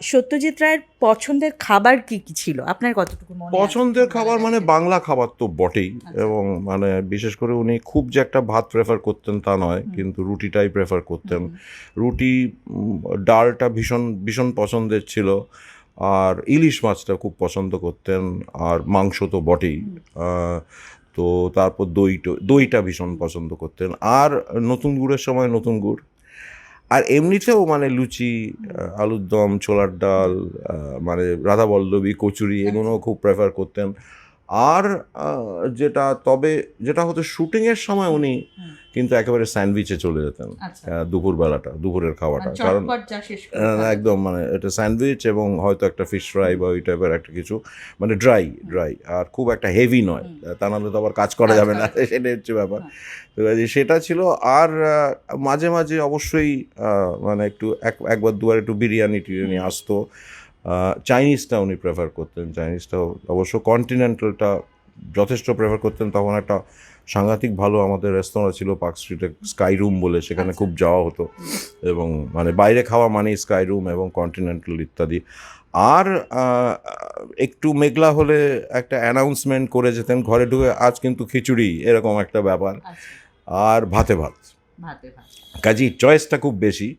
সত্যজিৎ রায়ের পছন্দের খাবার কি কি ছিল? আপনার কতটুকু মনে পছন্দের খাবার মানে বাংলা খাবার তো বটেই আচ্ছা। এবং মানে বিশেষ করে উনি খুব যে একটা ভাত প্রেফার করতেন তা নয় কিন্তু রুটিটাই প্রেফার করতেন। রুটি ডালটা ভীষণ ভীষণ পছন্দের ছিল আর ইলিশ মাছটা খুব পছন্দ করতেন আর মাংস তো বটেই। তো তারপর দইটা দইটা ভীষণ পছন্দ করতেন। আর নতুন গুড়ের সময় নতুন গুড়। আর এমনিতেও মানে লুচি আলুর দম ছোলার ডাল মানে রাধা বল্লবী কচুরি এগুলো খুব প্রেফার করতেন আর যেটা তবে যেটা হতো শুটিংয়ের সময় উনি। কিন্তু একেবারে স্যান্ডউইচে চলে যেতেন আচ্ছা। দুপুরবেলাটা দুপুরের খাওয়াটা। মানে কারণ। একদম মানে এটা স্যান্ডউইচ এবং হয়তো একটা ফিশ ফ্রাই বা ওই টাইপের একটা কিছু মানে ড্রাই ড্রাই আর খুব একটা হেভি নয়। তা নাহলে তো আবার কাজ করা যাবে না সেটাই হচ্ছে ব্যাপার। হ্যাঁ। সেটা ছিল আর মাঝে মাঝে অবশ্যই মানে একটু এক একবার দুবার একটু বিরিয়ানি টিরিয়ানি আসতো। চাইনিজটা উনি প্রেফার করতেন। চাইনিজটা অবশ্য কন্টিনেন্টালটা যথেষ্ট প্রেফার করতেন তখন একটা সাংঘাতিক ভালো আমাদের রেস্তোরাঁ ছিল পার্ক স্ট্রিটে স্কাই রুম বলে সেখানে আচ্ছা। খুব যাওয়া হতো। এবং মানে বাইরে খাওয়া মানে স্কাই রুম এবং কন্টিনেন্টাল ইত্যাদি। আর একটু মেঘলা হলে একটা অ্যানাউন্সমেন্ট করে যেতেন ঘরে ঢুকে আজ কিন্তু খিচুড়ি এরকম একটা ব্যাপার। আচ্ছা। আর ভাতে ভাত। কাজী চয়েসটা খুব বেশি।